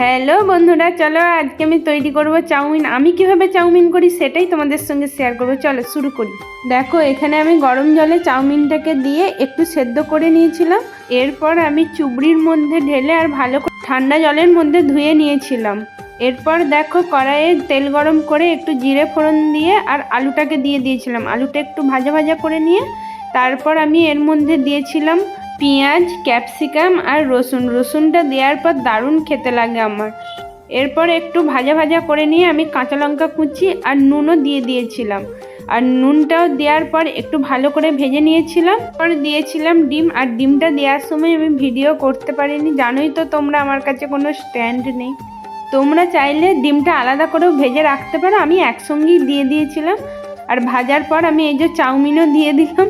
Hello বন্ধুরা, চলো আজকে আমি তৈরি করব চাউমিন। আমি কীভাবে চাউমিন করি সেটাই তোমাদের সঙ্গে শেয়ার করব। চলো শুরু করি। দেখো, এখানে আমি গরম জলে চাউমিনটাকে দিয়ে একটু সেদ্ধ করে নিয়েছিলাম। এরপর আমি চুবড়ির মধ্যে ঢেলে আর ভালো করে ঠান্ডা জলের মধ্যে ধুয়ে নিয়েছিলাম। এরপর দেখো, কড়াইয়ে তেল গরম করে একটু জিরে ফোড়ন দিয়ে আর আলুটাকে দিয়ে দিয়েছিলাম। আলুটা একটু ভাজা ভাজা করে নিয়ে, তারপর আমি এর মধ্যে দিয়েছিলাম পেঁয়াজ, ক্যাপসিকাম আর রসুন। রসুনটা দেওয়ার পর দারুণ খেতে লাগে আমার। এরপর একটু ভাজা ভাজা করে নিয়ে আমি কাঁচা লঙ্কা কুচি আর নুনও দিয়ে দিয়েছিলাম। আর নুনটাও দেওয়ার পর একটু ভালো করে ভেজে নিয়েছিলাম। পর দিয়েছিলাম ডিম আর ডিমটা দেওয়ার সময় আমি ভিডিও করতে পারিনি। জানোই তো তোমরা আমার কাছে কোনো স্ট্যান্ড নেই। তোমরা চাইলে ডিমটা আলাদা করেও ভেজে রাখতে পারো। আমি একসঙ্গেই দিয়ে দিয়েছিলাম। আর ভাজার পর আমি এই যে চাউমিনও দিয়ে দিলাম।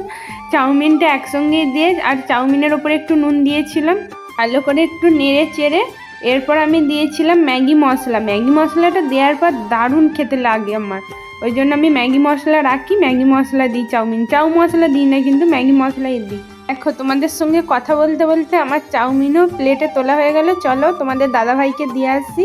চাউমিনটা একসঙ্গে দিয়ে আর চাউমিনের ওপরে একটু নুন দিয়েছিলাম, ভালো করে একটু নেড়ে চেড়ে। এরপর আমি দিয়েছিলাম ম্যাগি মশলা। ম্যাগি মশলাটা দেওয়ার পর দারুণ খেতে লাগে আমার। ওই জন্য আমি ম্যাগি মশলা রাখি, ম্যাগি মশলা দিই চাউমিন। চাউ মশলা দিই না কিন্তু ম্যাগি মশলাই দিই। দেখো, তোমাদের সঙ্গে কথা বলতে বলতে আমার চাউমিনও প্লেটে তোলা হয়ে গেল। চলো তোমাদের দাদাভাইকে দিয়ে আসি।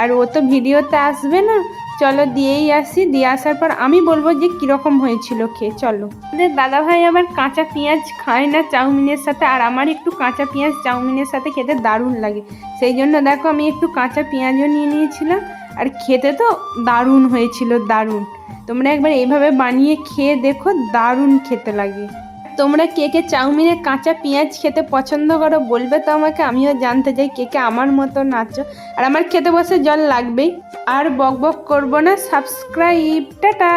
আর ও তো ভিডিওতে আসবে না। চলো দিয়েই আসি। দিয়ে আসার পর আমি বলব যে কীরকম হয়েছিল খেয়ে, চলো। আমাদের দাদাভাই আবার কাঁচা পেঁয়াজ খায় না চাউমিনের সাথে, আর আমার একটু কাঁচা পেঁয়াজ চাউমিনের সাথে খেতে দারুণ লাগে। সেই জন্য দেখো আমি একটু কাঁচা পেঁয়াজও নিয়ে নিয়েছিলাম, আর খেতে তো দারুণ হয়েছিল, দারুণ। তোমরা একবার এইভাবে বানিয়ে খেয়ে দেখো, দারুণ খেতে লাগে। তোমরা কে কে চাউমিনে কাঁচা পেঁয়াজ খেতে পছন্দ করো বলবে তো আমাকে, আমিও জানতে চাই কে কে আমার মতো নাচো। আর আমার খেতে বসে জল লাগবেই। আর বক বক করব না, সাবস্ক্রাইব, টাটা!